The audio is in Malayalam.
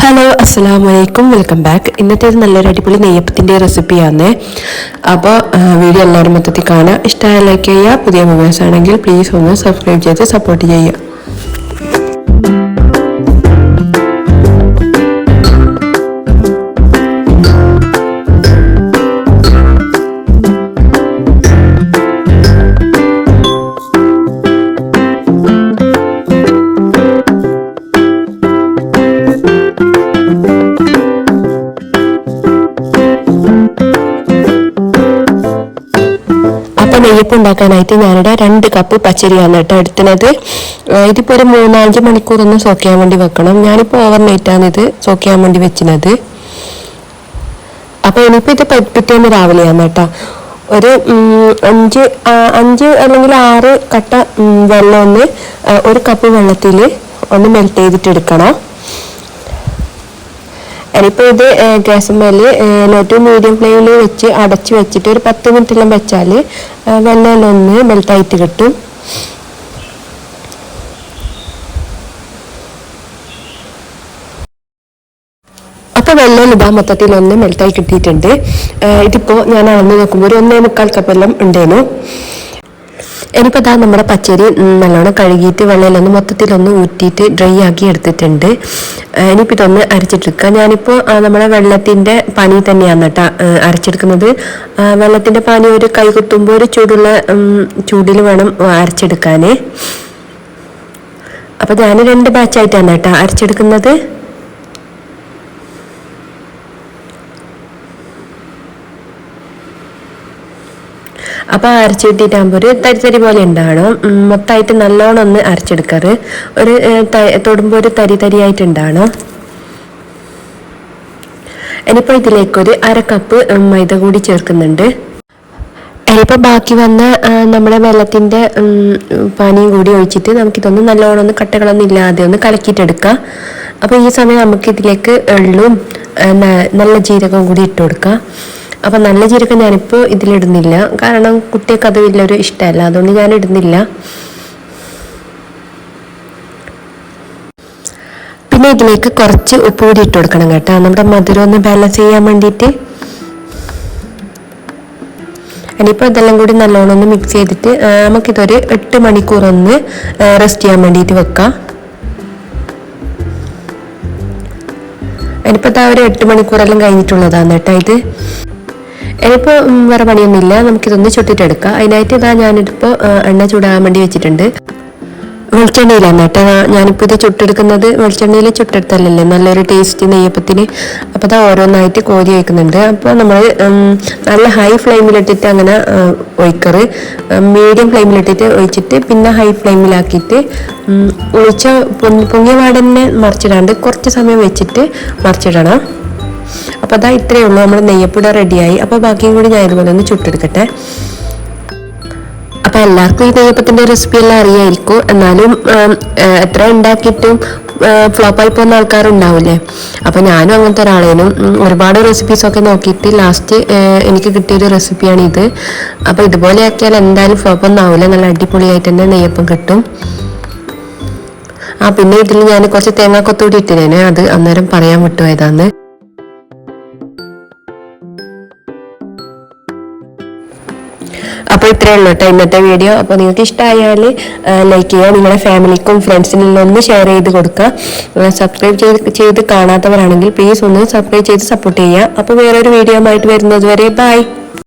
ഹലോ അസ്സാം വലൈക്കും വെൽക്കം ബാക്ക് ഇന്നത്തെ ഒരു നല്ലൊരു അടിപൊളി നെയ്യപ്പത്തിന്റെ റെസിപ്പിയാണ്. അപ്പോൾ വീഡിയോ എല്ലാവരും മൊത്തത്തിൽ കാണുക. ഇഷ്ടമായ ലൈക്ക് ചെയ്യുക. പുതിയ മൊബൈൽസ് ആണെങ്കിൽ പ്ലീസ് ഒന്ന് സബ്സ്ക്രൈബ് ചെയ്ത് സപ്പോർട്ട് ചെയ്യുക. നെയ്യപ്പം ഉണ്ടാക്കാനായിട്ട് ഞാനിവിടെ രണ്ട് കപ്പ് പച്ചരിയാണ് കേട്ടോ ഏഹ് ഇതിപ്പോൾ ഒരു മൂന്നാലഞ്ച് മണിക്കൂർ സോക്കിയാൻ സോക്ക് ചെയ്യാൻ വേണ്ടി വെക്കണം. ഞാനിപ്പോൾ ഓവർ നൈറ്റാണ് ഇത് സോക്ക് ചെയ്യാൻ വേണ്ടി വെച്ചിരുന്നത് അപ്പോൾ ഇനിയിപ്പോൾ ഇത് പിറ്റേന്ന് രാവിലെയാണ് കേട്ടോ. ഒരു അഞ്ച് അഞ്ച് അല്ലെങ്കിൽ ആറ് കട്ട വെള്ളം ഒന്ന് ഒരു കപ്പ് വെള്ളത്തിൽ ഒന്ന് മെൽറ്റ് ചെയ്തിട്ട് എടുക്കണം. ഇനിയിപ്പോൾ ഇത് ഗ്യാസ് ലോ ടു മീഡിയം ഫ്ലെയിമിൽ വെച്ച് അടച്ച് വെച്ചിട്ട് ഒരു പത്ത് മിനിറ്റെല്ലാം വെച്ചാൽ വെള്ളം ഒന്ന് മെൽട്ടായിട്ട് കിട്ടും. അപ്പോൾ വെള്ളം ഇതാ മൊത്തത്തിൽ ഒന്ന് മെൽട്ടായി കിട്ടിയിട്ടുണ്ട്. ഇതിപ്പോൾ ഞാൻ അളന്ന് നോക്കുമ്പോൾ ഒരു ഒന്നേ മുക്കാൽ കപ്പെല്ലാം ഉണ്ടേനു. ഇനിയിപ്പോൾ ഇതാ നമ്മുടെ പച്ചരി നല്ലോണം കഴുകിയിട്ട് വെള്ളയിലൊന്ന് മൊത്തത്തിലൊന്ന് ഊറ്റിയിട്ട് ഡ്രൈ ആക്കി എടുത്തിട്ടുണ്ട്. ഇനിയിപ്പോൾ ഇതൊന്ന് അരച്ചിട്ടെടുക്കുക ഞാനിപ്പോൾ നമ്മുടെ വെള്ളത്തിന്റെ പനി തന്നെയാണ് കേട്ടോ അരച്ചെടുക്കുന്നത്. വെള്ളത്തിന്റെ പനി ഒരു കൈ കുത്തുമ്പോൾ ഒരു ചൂടുള്ള ചൂടിൽ വേണം അരച്ചെടുക്കാൻ അപ്പോൾ ഞാൻ രണ്ട് ബാച്ചായിട്ടാണ് കേട്ടോ അരച്ചെടുക്കുന്നത്. അപ്പോൾ അരച്ചിട്ടിട്ടാകുമ്പോൾ ഒരു തരിതരി പോലെ ഉണ്ടാവണം. മൊത്തമായിട്ട് നല്ലോണം ഒന്ന് അരച്ചെടുക്കാറ്. ഒരു തൊടുമ്പോൾ ഒരു തരി തരിയായിട്ട് ഉണ്ടാവണം ഇനിയിപ്പോൾ ഇതിലേക്കൊരു അര കപ്പ് മൈദ കൂടി ചേർക്കുന്നുണ്ട്. ഇനിയിപ്പോൾ ബാക്കി വന്ന നമ്മുടെ വെള്ളത്തിന്റെ പാനിയും കൂടി ഒഴിച്ചിട്ട് നമുക്കിതൊന്ന് നല്ലോണം ഒന്ന് കട്ടകളൊന്നും ഇല്ലാതെ ഒന്ന് കലക്കിയിട്ടെടുക്കാം. അപ്പോൾ ഈ സമയം നമുക്ക് ഇതിലേക്ക് എള്ളും നല്ല ജീരകവും കൂടി ഇട്ട് കൊടുക്കാം. അപ്പോൾ നല്ല ജീരകം ഞാനിപ്പോൾ ഇതിലിടുന്നില്ല. കാരണം കുട്ടികൾക്ക് അത് വലിയൊരു ഇഷ്ടമല്ല. അതുകൊണ്ട് ഞാൻ ഇടുന്നില്ല പിന്നെ ഇതിലേക്ക് കുറച്ച് ഉപ്പ് കൂടി ഇട്ട് കൊടുക്കണം കേട്ടോ. നമ്മുടെ മധുരം ഒന്ന് ബാലൻസ് ചെയ്യാൻ വേണ്ടിയിട്ട്. ഇനിയിപ്പോൾ ഇതെല്ലാം കൂടി നല്ലോണം ഒന്ന് മിക്സ് ചെയ്തിട്ട് ആ, നമുക്കിതൊരു എട്ട് മണിക്കൂർ ഒന്ന് റെസ്റ്റ് ചെയ്യാൻ വേണ്ടിയിട്ട് വെക്കാം. ഇനിയിപ്പോൾ ഇതാ ഒരു എട്ട് മണിക്കൂറെല്ലാം കഴിഞ്ഞിട്ടുള്ളതാണ് കേട്ടോ ഇത്. ഇനിയിപ്പോൾ വേറെ പണിയൊന്നുമില്ല. നമുക്കിതൊന്ന് ചുട്ടിട്ടെടുക്കാം. അതിനായിട്ട് ഇതാ ഞാനിപ്പോൾ ആ, എണ്ണ ചൂടാകാൻ വേണ്ടി വെച്ചിട്ടുണ്ട്. വെളിച്ചെണ്ണയിലാണ് കേട്ടോ. ഞാനിപ്പോൾ ഇത് ചുട്ടെടുക്കുന്നത് വെളിച്ചെണ്ണയിൽ ചുട്ടെടുത്തല്ലേ നല്ലൊരു ടേസ്റ്റ് നെയ്യപ്പത്തിന്. അപ്പോൾ അത് ഓരോന്നായിട്ട് കോരി വയ്ക്കുന്നുണ്ട് അപ്പോൾ നമ്മൾ നല്ല ഹൈ ഫ്ലെയിമിലിട്ടിട്ട് അങ്ങനെ ഒഴിക്കറ്. മീഡിയം ഫ്ലെയിമിലിട്ടിട്ട് ഒഴിച്ചിട്ട് പിന്നെ ഹൈ ഫ്ലെയിമിലാക്കിയിട്ട് ഒഴിച്ച പൊങ്ങി- പൊങ്ങിയ പാടന്നെ മറിച്ചിടാണ്ട് കുറച്ച് സമയം വെച്ചിട്ട് മറിച്ചിടണം. അപ്പോൾ അതാ ഇത്രയേ ഉള്ളൂ. നമ്മുടെ നെയ്യപ്പുട റെഡിയായി. അപ്പോൾ ബാക്കിയും കൂടി ഞാൻ ഇതുപോലെ ഒന്ന് ചുട്ടെടുക്കട്ടെ. അപ്പോൾ എല്ലാവർക്കും ഈ നെയ്യപ്പത്തിന്റെ റെസിപ്പി എല്ലാം അറിയായിരിക്കും. എന്നാലും എത്ര ഉണ്ടാക്കിയിട്ടും ഫ്ലോപ്പായി പോകുന്ന ആൾക്കാരുണ്ടാവില്ലേ? അപ്പോൾ ഞാനും അങ്ങനത്തെ ഒരാളേനും ഒരുപാട് റെസിപ്പീസൊക്കെ നോക്കിയിട്ട് ലാസ്റ്റ് എനിക്ക് കിട്ടിയൊരു റെസിപ്പിയാണ് ഇത്. അപ്പോൾ ഇതുപോലെ ആക്കിയാൽ എന്തായാലും ഫ്ലോപ്പ് ഒന്നും ആവില്ല നല്ല അടിപൊളിയായിട്ട് തന്നെ നെയ്യപ്പം കിട്ടും. ആ പിന്നെ ഇതിൽ ഞാൻ കുറച്ച് തേങ്ങാക്കൊത്തൂടി ഇട്ടിരുന്നേ അത് അന്നേരം പറയാൻ വിട്ടുപോയതാന്ന്. അപ്പോൾ ഇത്രയേ ഉള്ളൂ കേട്ടോ ഇന്നത്തെ വീഡിയോ അപ്പോൾ നിങ്ങൾക്ക് ഇഷ്ടമായാൽ ലൈക്ക് ചെയ്യുക നിങ്ങളുടെ ഫാമിലിക്കും ഫ്രണ്ട്സിനും ഒന്ന് ഷെയർ ചെയ്ത് കൊടുക്കുക. സബ്സ്ക്രൈബ് ചെയ്ത് ചെയ്ത് കാണാത്തവരാണെങ്കിൽ പ്ലീസ് ഒന്ന് സബ്സ്ക്രൈബ് ചെയ്ത് സപ്പോർട്ട് ചെയ്യുക. അപ്പോൾ വേറൊരു വീഡിയോ ആയിട്ട് വരുന്നത് വരെ ബൈ